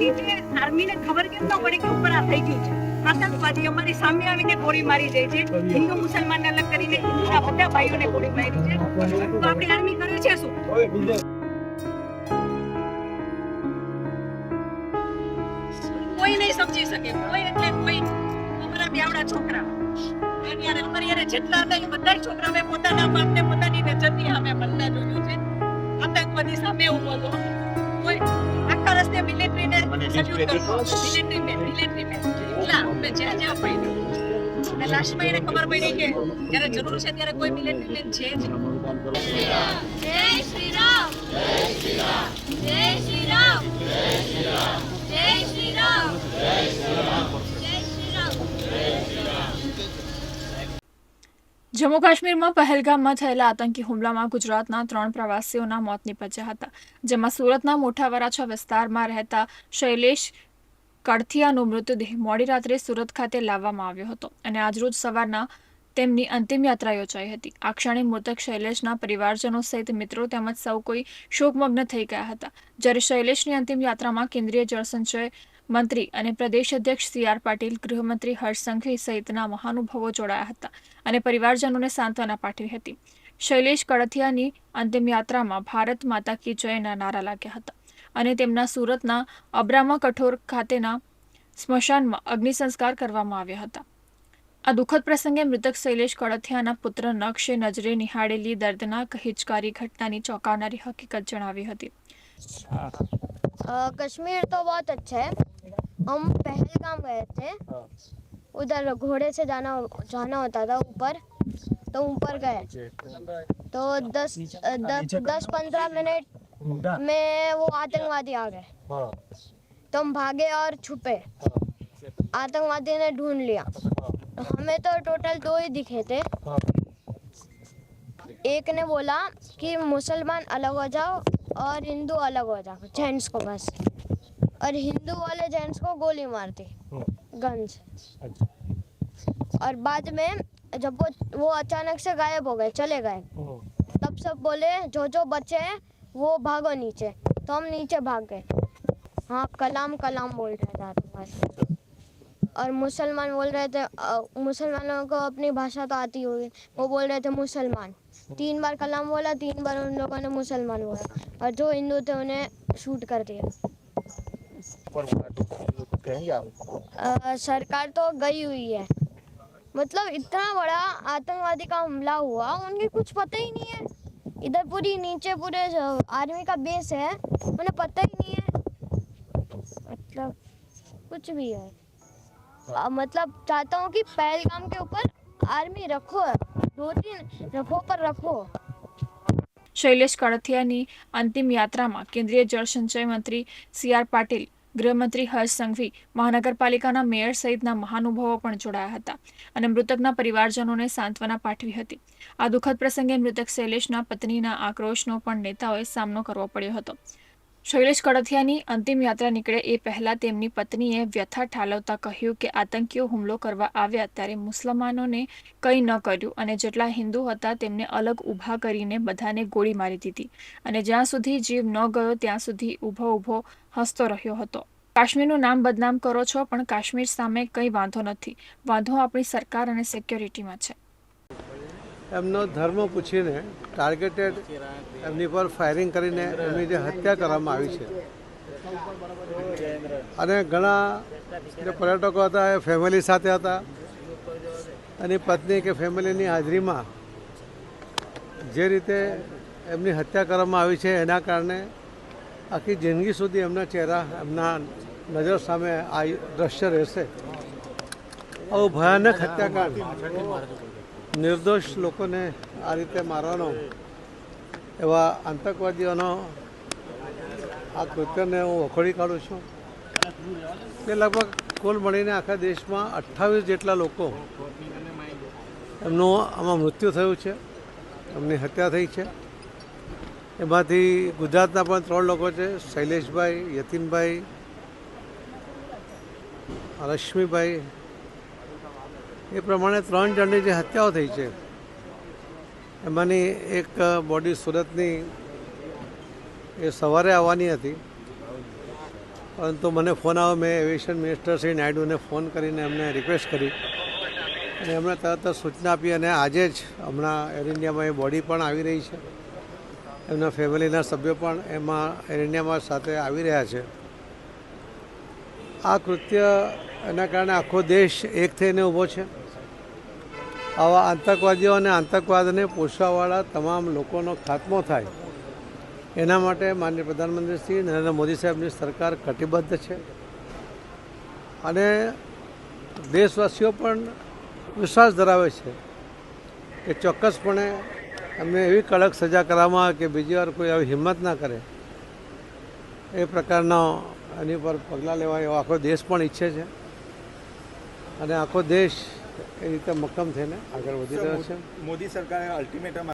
નીચે આર્મીને ખબર કેમ ન પડે કે ઉપર આ થઈ ગયું છે? આતંકવાદી અમારી સામે આવીને ગોળી મારી જાય છે. હિન્દુ મુસલમાનને અલગ કરીને હિન્દુના બધા ભાઈઓને ગોળી મારી છે. તો આપણી આર્મી કરે છે શું? કોઈ નહીં સમજી શકે. કોઈ એટલે કોઈ અમારા બેવડા છોકરા. અમારી હારે જેટલા હતા એ બધા છોકરા પોતાના બાપને પોતાની નજરની સામે મરતા જોયું છે. આતંકવાદી સામે ઊભો હતો. કોઈ આખા રસ્તે મિલિટરીને સલ્યુટ કરતો મિલિટરી મેન મિલિટરી મેન એટલા અમે જ્યાં જ્યાં પડી અને લાસ્ટમાં એને ખબર પડી કે જ્યારે જરૂર છે ત્યારે કોઈ મિલિટરી મેન છે જ જય શ્રી રામ. જય શ્રી રામ. જય શ્રી રામ જય શ્રી રામ જય શ્રી રામ જય શ્રી રામ જય શ્રી રામ જમ્મુ કાશ્મીરમાં પહેલગામમાં થયેલા આતંકી હુમલામાં ગુજરાતના ત્રણ પ્રવાસીઓના મોત નીપજ્યા હતા, જેમાં સુરતના મોટા વિસ્તારમાં રહેતા શૈલેષ કડથિયાનો મૃતદેહ મોડી રાત્રે સુરત ખાતે લાવવામાં આવ્યો હતો અને આજરોજ સવારના તેમની અંતિમ યાત્રા યોજાઈ હતી. આ ક્ષણે મૃતક શૈલેષના પરિવારજનો સહિત મિત્રો તેમજ સૌ કોઈ શોકમગ્ન થઈ ગયા હતા. જ્યારે શૈલેષની અંતિમ યાત્રામાં કેન્દ્રીય જળસંચય મંત્રી અને પ્રદેશ અધ્યક્ષ સી આર પાટીલ, ગૃહમંત્રી હર્ષ સંઘવી સહિતના મહાનુભાવો જોડાયા હતા અને પરિવારજનોને સાંત્વના પાઠવી હતી. શૈલેષ કળથિયાની અંતિમયાત્રામાં ભારત માતા કી જયના નારા લાગ્યા હતા અને તેમના સુરતના અબ્રામા કઠોર ખાતેના સ્મશાનમાં અગ્નિસંસ્કાર કરવામાં આવ્યા હતા. આ દુઃખદ પ્રસંગે મૃતક શૈલેષ કળથિયાના પુત્ર નક્ષે નજરે નિહાળેલી દર્દનાક હિચકારી ઘટનાની ચોંકાવનારી હકીકત જણાવી હતી. કશ્મીર તો બહુ અચ્છા હૈ हम पहलगाम गए थे। उधर घोड़े से जाना जाना होता था ऊपर। तो ऊपर गए। तो दस दस दस पंद्रह मिनट में वो आतंकवादी आ गए। तो हम भागे और छुपे। आतंकवादी ने ढूंढ लिया। हमें तो टोटल दो ही दिखे थे। एक ने बोला कि मुसलमान अलग हो जाओ और हिंदू अलग हो जाओ। जेंट्स को बस। और हिंदू वाले जेंट्स को गोली मार दी गन से और बाद में जब वो वो अचानक से गायब हो गए चले गए। तब सब बोले जो जो बचे हैं वो भागो नीचे। तो हम नीचे भाग गए। हाँ कलाम कलाम बोल रहे थे और मुसलमान बोल रहे थे मुसलमानों को अपनी भाषा तो आती होगी। वो बोल रहे थे मुसलमान। तीन बार कलाम बोला तीन बार उन लोगों ने मुसलमान बोला। और जो हिंदू थे उन्हें शूट कर दिया। अ, सरकार तो गई हुई है मतलब इतना बड़ा आतंकवादी का हमला हुआ उनके कुछ पता ही नहीं है इधर पूरी नीचे पूरे आर्मी का बेस है उन्हें पता ही नहीं है मतलब कुछ भी है अ, मतलब चाहता हूँ कि पहलगाम के ऊपर आर्मी रखो दो तीन रखो पर रखो શૈલેષ કડથિયાની અંતિમ યાત્રામાં કેન્દ્રીય જળસંચય મંત્રી સી આર પાટીલ ગૃહમંત્રી હર્ષ સંઘવી, મહાનગરપાલિકાના મેયર સહિતના મહાનુભાવો પણ જોડાયા હતા અને મૃતકના પરિવારજનોને સાંત્વના પાઠવી હતી. આ દુઃખદ પ્રસંગે મૃતક શૈલેષના પત્નીના આક્રોશનો પણ નેતાઓએ સામનો કરવો પડ્યો હતો. શૈલેષ કડથિયાની અંતિમ યાત્રા નીકળે એ પહેલા તેમની પત્નીએ વ્યથા ઠાલવતા કહ્યું કે આતંકીઓ હુમલો કરવા આવ્યા ત્યારે મુસલમાનોને કંઈ ન કર્યું અને જેટલા હિન્દુ હતા તેમને અલગ ઊભા કરીને બધાને ગોળી મારી દીધી અને જ્યાં સુધી જીવ ન ગયો ત્યાં સુધી ઊભો ઊભો હસતો રહ્યો હતો. કાશ્મીરનું નામ બદનામ કરો છો પણ કાશ્મીર સામે કંઈ વાંધો નથી. વાંધો આપણી સરકાર અને સિક્યોરિટીમાં છે. એમનો ધર્મ પૂછીને ટાર્ગેટેડ એમની પર ફાયરિંગ કરીને એમની જે હત્યા કરવામાં આવી છે. અને ઘણા જે પર્યટકો હતા, એ ફેમિલી સાથે હતા. એની પત્ની કે ફેમિલીની હાજરીમાં જે રીતે એમની હત્યા કરવામાં આવી છે, એના કારણે આખી જિંદગી સુધી એમના ચહેરા, એમના નજર સામે આ દ્રશ્ય રહેશે. આવું ભયાનક હત્યાકાંડ. નિર્દોષ લોકોને આ રીતે મારવાનો, એવા આતંકવાદીઓનો આ કૃત્યને હું વખોડી કાઢું છું. તે લગભગ કુલ મળીને આખા દેશમાં અઠ્ઠાવીસ જેટલા લોકો એમનું આમાં મૃત્યુ થયું છે, એમની હત્યા થઈ છે. એમાંથી ગુજરાતના પણ ત્રણ લોકો છે, શૈલેષભાઈ, યતીનભાઈ, રશ્મિભાઈ એ પ્રમાણે ત્રણ જણની જે હત્યાઓ થઈ છે, એમાંની એક બોડી સુરતની એ સવારે આવવાની હતી. પરંતુ મને ફોન આવ્યો, મેં એવિએશન મિનિસ્ટર શ્રી નાયડુને ફોન કરીને એમને રિક્વેસ્ટ કરી. અને એમણે તરત જ સૂચના આપી અને આજે જ હમણાં એર ઇન્ડિયામાં એ બોડી પણ આવી રહી છે. એમના ફેમિલીના સભ્યો પણ એમાં એર ઇન્ડિયામાં સાથે આવી રહ્યા છે. આ કૃત્ય એના કારણે આખો દેશ એક થઈને ઊભો છે. આવા આતંકવાદીઓ અને આતંકવાદને પોષવાવાળા તમામ લોકોનો ખાત્મો થાય. એના માટે માનનીય પ્રધાનમંત્રી શ્રી નરેન્દ્ર મોદી સાહેબની સરકાર કટિબદ્ધ છે. અને દેશવાસીઓ પણ વિશ્વાસ ધરાવે છે કે ચોક્કસપણે એમને એવી કડક સજા કરવામાં આવે કે બીજી વાર કોઈ આવી હિંમત ના કરે. એ પ્રકારના એની પર પગલાં લેવા એવો આખો દેશ પણ ઈચ્છે છે. અને આખો દેશ એ રીતે મક્કમ થઈને આગળ વધી રહ્યો છે. મોદી સરકારે અલ્ટિમેટમ